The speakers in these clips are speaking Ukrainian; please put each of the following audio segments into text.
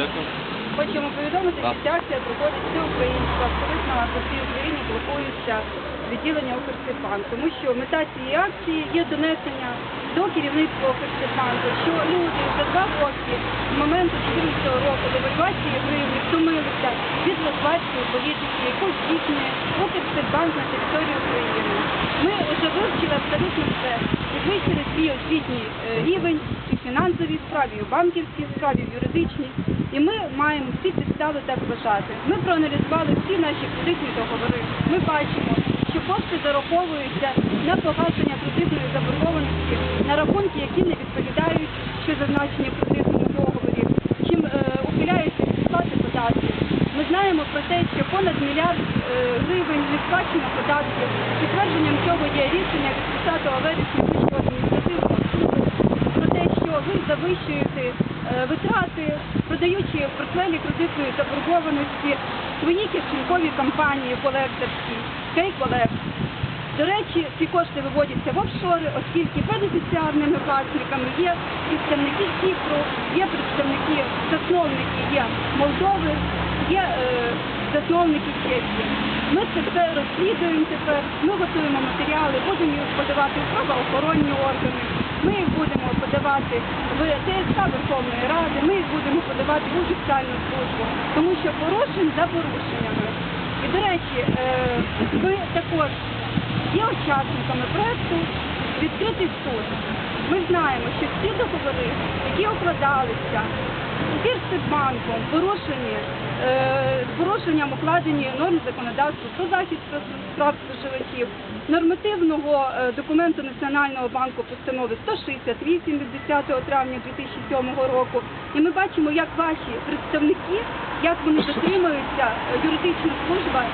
Дякую. Хочемо повідомити, що ця акція проходить всеукраїнська, абсолютно по всій Україні блокуються відділення Укрсибанк, тому що мета цієї акції є донесення до керівництва Укрсибанку, що люди за два роки з моменту 14 року девальвації гривні втомилися від лихвацької політики, яку здійснює Укрсибанк на території України. Ми вже вивчили абсолютно все. Підвищили свій освітній е, рівень і фінансовій справі, і в банківській справі, і в юридичній. І ми маємо всі підстави так вважати. Ми проаналізували всі наші кредитні договори. Ми бачимо, що кошти зараховуються на погашення кредитної заборгованості на рахунки, які не відповідають, що зазначені в кредитному договорі, чим е, ухиляються від сплати податків. Ми знаємо про те, що понад мільярд е, гривень не сплачено податків. Підтвердженням цього є рішення від 30 вересня про те, що ви завищуєте е, витрати, продаючи в портфелі кредитної заборгованості свої кишенькові компанії колекторські, кейколект. До речі, ці кошти виводяться в офшори, оскільки бенефіціарними власниками є представники Кіпру, є представники, засновники є Молдови, є е, засновники Чехії. Ми це все розслідуємо тепер, ми готуємо матеріали, будемо їх подавати в правоохоронні органи, ми їх будемо подавати в ТСК Верховної Ради, ми їх будемо подавати в офіціальну службу, тому що порушень за порушеннями. І, до речі, е, ви також є учасниками проекту відкритий суд. Ми знаємо, що всі договори, які укладалися Укрсибанком, порушені е, з порушенням укладені норм законодавства про захист прав споживачів, нормативного е, документу Національного банку постанови 168 від 10 травня 2007 року. І ми бачимо, як ваші представники, як вони дотримуються е, юридична служба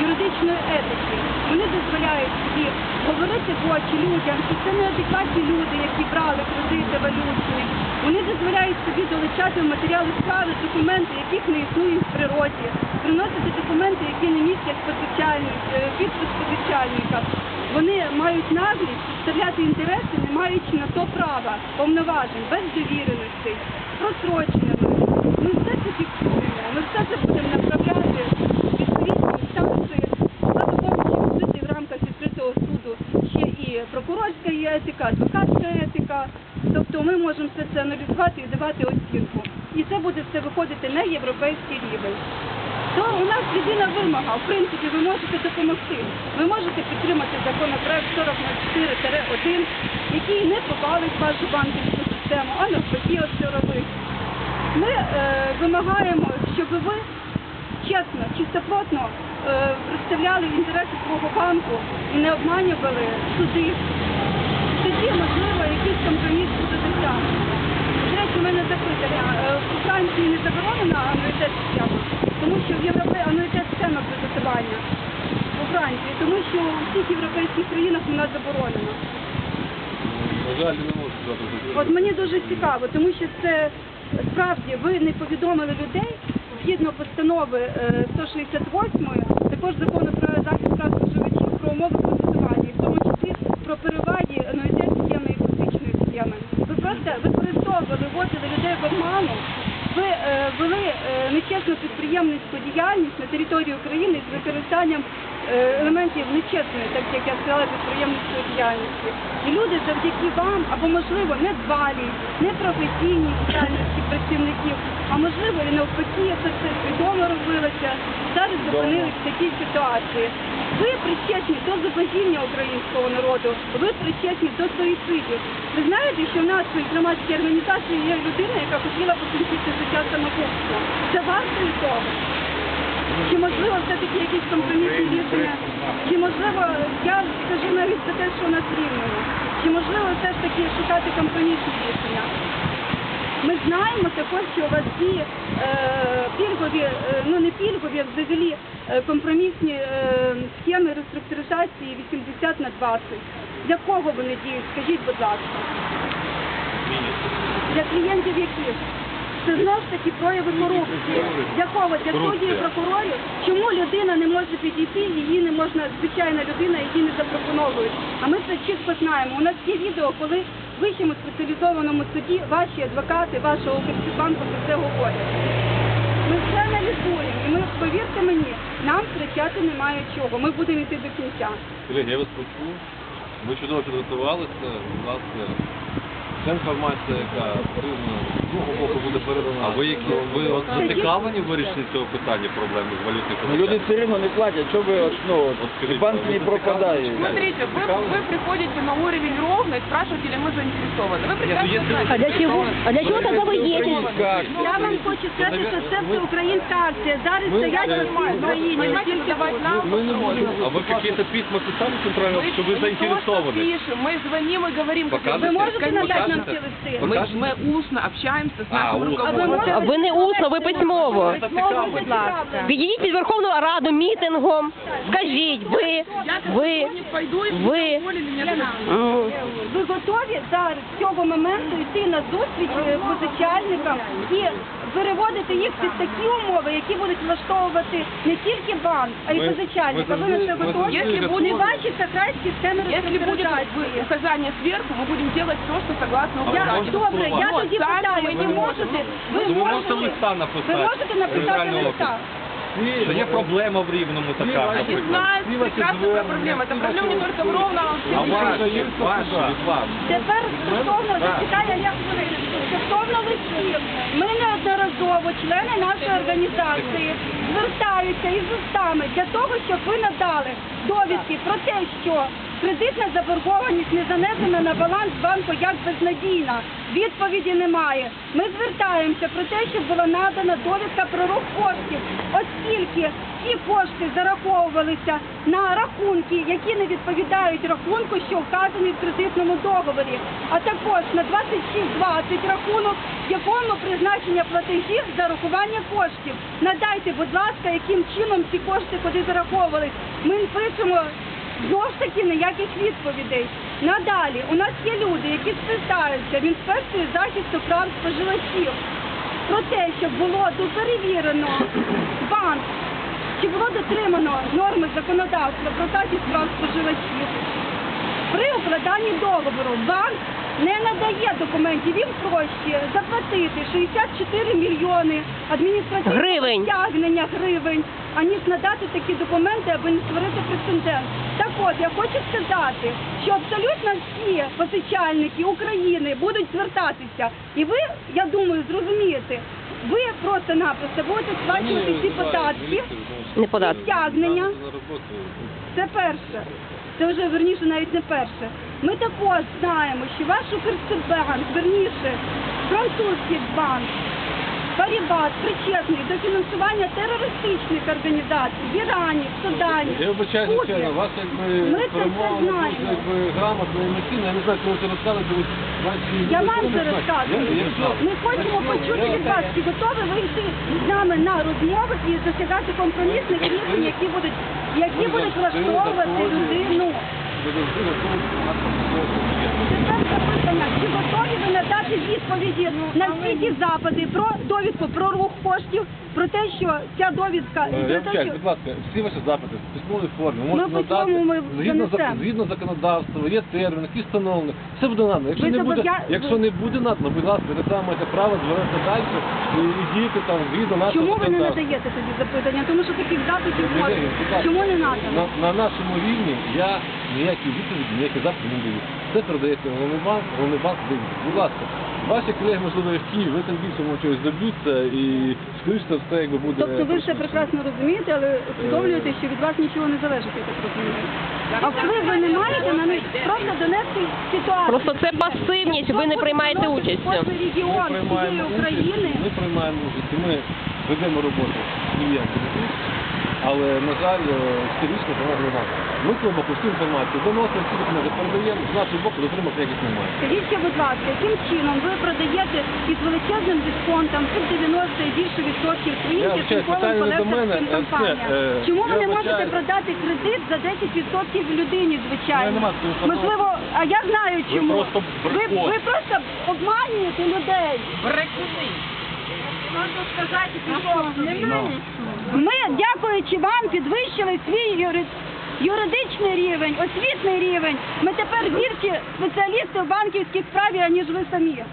юридичної етики. Вони дозволяють собі говорити в очі людям, що це неадекватні люди, які брали кредити валютні. Вони дозволяють собі долучати в матеріали справи документи, яких не існує в природі, приносити документи, які не містять позичальник, е, підпис позичальника. Вони мають наглість підставляти інтереси, не маючи на то права, повноважень, без довіреностей, просроченими. Ми все це фіксуємо, ми все це будемо направляти Тобто ми можемо все це аналізувати і давати оцінку. І це буде все виходити на європейський рівень. То у нас єдина вимога, в принципі, ви можете допомогти. Ви можете підтримати законопроект 4004-1, який не побалить вашу банківську систему, а навпаки оздоровить. Ми е, вимагаємо, щоб ви чесно, чистоплотно е, представляли інтереси свого банку і не обманювали суди. Тоді, можливо, якийсь компроміс буде досягнути. До речі, у мене запитання. Е, У Франції не заборонена ануїтет тому що в Європі ануїтет схема кредитування у Франції, тому що у всіх європейських країнах вона заборонена. На жаль, не можу сказати. От мені дуже цікаво, тому що це справді ви не повідомили людей згідно постанови е, 168 також закону про захист прав споживачів про умови кредитування, і в тому числі про переваги ануїтет схеми і іпотечної схеми. Ви використовували, вводили людей в обману. Ви е, вели е, нечесну підприємницьку діяльність на території України з використанням е, елементів нечесної, так як я сказала, підприємницької діяльності. І люди завдяки вам, або можливо недбалій, непрофесійній діяльності працівників, а можливо і навпаки, це все свідомо робилося, зараз зупинились в такій ситуації. Ви причетні до зубожіння українського народу, ви причетні до суїцидів. Ви знаєте, що в в громадській організації є людина, яка хотіла покінчити життя самогубством. Це вартою того. Чи можливо все-таки якісь компромісні рішення? Чи можливо, я скажу навіть за те, що у нас рівнено. Чи можливо все ж таки шукати компромісні рішення? Ми знаємо також, що у вас діє е, пільгові, е, ну не пільгові, а взагалі е, компромісні схеми реструктуризації 80 на 20. Для кого вони діють? Скажіть, будь ласка. Для клієнтів яких? Це знову ж таки прояви корупції. Для кого? Для суддів і прокурорів? Чому людина не може підійти, її не можна, звичайна людина, її не запропонують? А ми це чітко знаємо. У нас є відео, коли вищому спеціалізованому суді ваші адвокати, вашого банку про це говорять. Ми все аналізуємо, і ми, повірте мені, нам втрачати немає чого. Ми будемо йти до кінця. Колеги, я вас почув. Ми чудово підготувалися. Ласка, ця інформація, яка потрібна, другого боку буде передана. А ви які ви от зацікавлені в вирішенні цього питання проблемних валютних Ну, люди все рівно не платять, що ви от, ну, От скажіть, банк ви не зацікавлені? пропадає. Смотрите, вы, вы приходите на уровень ровно и спрашиваете, ли мы заинтересованы. Вы прекрасно если знаете, А для чого? А для чого тоді ви є? Українська акція. Я вам хочу сказати, що це все українська акція. Зараз Ми- стоять Я по всій Україні, не Понимаете, тільки давать тут. нам Ми не будемо А вы какие-то письма писали центрально, Мы что вы не то, что заинтересованы? пишем, мы звоним и говорим, как Покажете? Ви можете надати нам Покажете? ці листи? мы, Покажете? мы устно общаемся А, нашим устно. А ви руководством. ви не усно, ви письмово. Будь ласка. Підійдіть під Верховну Раду мітингом. Скажіть, ви, ви, пойду, ви. м, Ви готові зараз з цього моменту йти на зустріч е, позичальникам і переводити їх під такі умови, які будуть влаштовувати не тільки банк, а й Ми- позичальника. ми Ви на це завжди- ми готові? завжди Не готові. ваші шахрайські схеми Если будет реструктуризації. указание сверху, мы будем делать все, что согласно А Я, указанию. добре, я тоді питаю, ми ви не можете, ви Ну, ви можете можете, листа ви написати. можете написати Центральний листа. Що є проблема в Рівному така, наприклад. знают прекрасно про проблему. Это проблема не только в Ровно, а А в ваші, ваші, від вас. Тепер стосовно зачекання я хвилину. Стосовно листів, ми неодноразово, члени нашої організації, звертаються із листами для того, щоб ви надали довідки про те, що кредитна заборгованість не занесена на баланс банку як безнадійна. Відповіді немає. Ми звертаємося про те, щоб була надана довідка про рух коштів, оскільки ці кошти зараховувалися на рахунки, які не відповідають рахунку, що вказаний в кредитному договорі, а також на 2620 рахунок, в якому призначення платежів зарахування коштів. Надайте, будь ласка, яким чином ці кошти куди зараховувались. Ми пишемо Знову ж таки ніяких відповідей. Надалі у нас є люди, які звертаються в інспекцію захисту прав споживачів про те, щоб було перевірено банк, чи було дотримано норми законодавства про захист прав споживачів. При укладанні договору банк не надає документів, їм проще заплатити 64 мільйони адміністративного Гривень. стягнення гривень, аніж надати такі документи, аби не створити прецедент. Так от, я хочу сказати, що абсолютно всі позичальники України будуть звертатися. І ви, я думаю, зрозумієте, ви просто-напросто будете сплачувати ці податки, Не податки. стягнення. Роботу. Це перше. Це вже верніше навіть не перше. Ми також знаємо, що ваш Укрсибанк, верніше, французький банк, Парібас причетний до фінансування терористичних організацій в Ірані, в Судані. Я вибачаю, у вас якби Ми це все знаємо. дуже якби грамотно, емоційно. Я не знаю, коли це ви ваші Я вам це розказую. Ми хочемо почути від вас, чи готові ви йти з нами на розмови і досягати компромісних рішень, які будуть, які будуть влаштовувати людину. Ви завжди готові допомагати своєму Тепер запитання, чи готові ви надати відповіді на всі ті запити про довідку про рух коштів, про те, що ця довідка Е, про те, що будь ласка, всі ваші запити в письмовій формі можете Ми надати письмово ми згідно, занесемо. згідно законодавства, є термін, який встановлений. Все буде надано. Якщо Ви не буде, зобов'я- якщо не буде надано, будь ласка, ви так само маєте право звернутися далі і, і діяти там згідно нашого чому ви не законодавства. надаєте тоді запитання? Тому що таких запитів можна. Чому не На, надано? на нашому рівні я ніякі відповіді, ніякі запити не даю. Це передається головний банк, головний банк дивиться. Будь ласка, ваші колеги, можливо, і в Києві, ви там більше може чогось доб'ються і скоріше за все, якби буде... Тобто ви все прекрасно розумієте, але усвідомлюєте, що від вас нічого не залежить, я так розумію. А впливу ви не маєте на них просто донести ситуацію. Просто це пасивність, ви не приймаєте участь. Кожен регіон всієї України. Ми приймаємо участь, і ми ведемо роботу клієнтами тут, але, на жаль, щорічно проводимо нас. Ми боку всю інформацію доносимо, всі документи передаємо, з нашого боку дотримати яких немає. Скажіть, ще, будь ласка, яким чином ви продаєте із величезним дисконтом під 90 і більше відсотків своїм колекторським е, компаніям? е, Чому ви не можете продати кредит за 10% людині, звичайно? Можливо, а я знаю чому. ви, ви просто обманюєте людей. Брекуны. Ми, дякуючи вам, підвищили свій юри... юридичний рівень, освітний рівень. Ми тепер гірші спеціалісти в банківській справі, аніж ви самі.